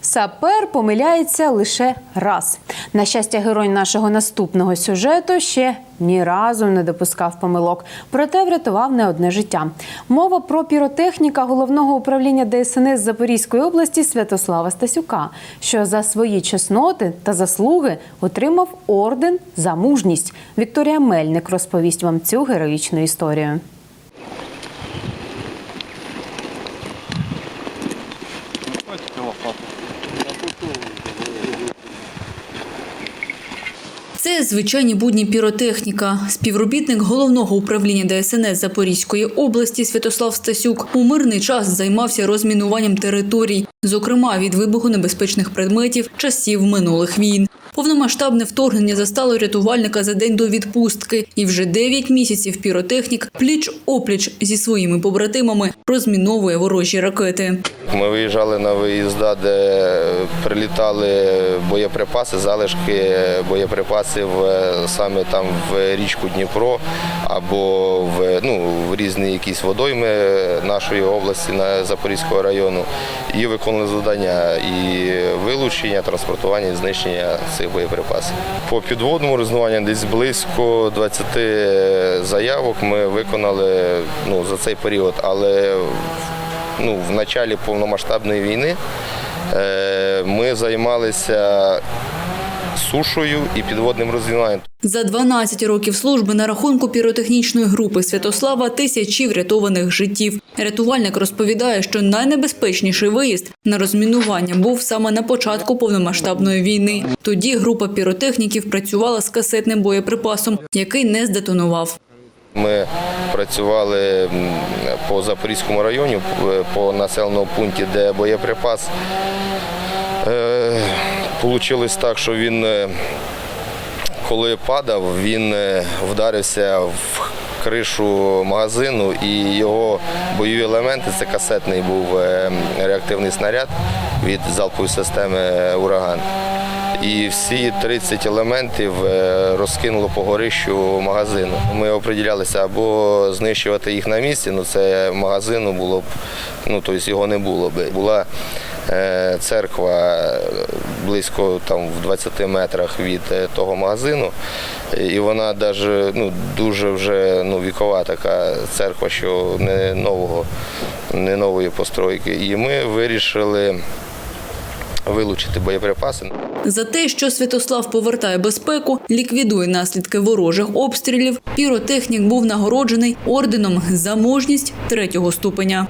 Сапер помиляється лише раз. На щастя, герой нашого наступного сюжету ще ні разу не допускав помилок, проте врятував не одне життя. Мова про піротехніка головного управління ДСНС Запорізької області Святослава Стасюка, що за свої чесноти та заслуги отримав орден за мужність. Вікторія Мельник розповість вам цю героїчну історію. Бачите лопату. Це звичайні будні піротехніка. Співробітник головного управління ДСНС Запорізької області Святослав Стасюк у мирний час займався розмінуванням територій, зокрема від вибуху небезпечних предметів часів минулих війн. Повномасштабне вторгнення застало рятувальника за день до відпустки, і вже 9 місяців піротехнік пліч опліч зі своїми побратимами розміновує ворожі ракети. Ми виїжджали на виїзда, де прилітали боєприпаси, залишки боєприпасів е, саме там в річку Дніпро або в, ну, в різні якісь водойми нашої області на Запорізького району. І виконали завдання і вилучення, транспортування і знищення цих боєприпасів. По підводному рознуванню десь близько 20 заявок ми виконали ну, за цей період, але ну, в началі повномасштабної війни е, ми займалися сушою і підводним розвиванням. За 12 років служби на рахунку піротехнічної групи Святослава тисячі врятованих життів. Рятувальник розповідає, що найнебезпечніший виїзд на розмінування був саме на початку повномасштабної війни. Тоді група піротехніків працювала з касетним боєприпасом, який не здетонував. Ми працювали по Запорізькому районі, по населеному пункті, де боєприпас. Получилось так, що він, е, коли падав, він е, вдарився в кришу магазину і його бойові елементи, це касетний був е, реактивний снаряд від залпової системи Ураган. І всі 30 елементів розкинуло по горищу магазину. Ми оприділялися або знищувати їх на місці, ну це магазину було б, ну тобто його не було б. Була церква е, близько там в 20 метрах від е, того магазину, і вона даже, ну, дуже вже ну, вікова така церква, що не нового, не нової постройки. І ми вирішили вилучити боєприпаси. За те, що Святослав повертає безпеку, ліквідує наслідки ворожих обстрілів, піротехнік був нагороджений орденом за мужність третього ступеня.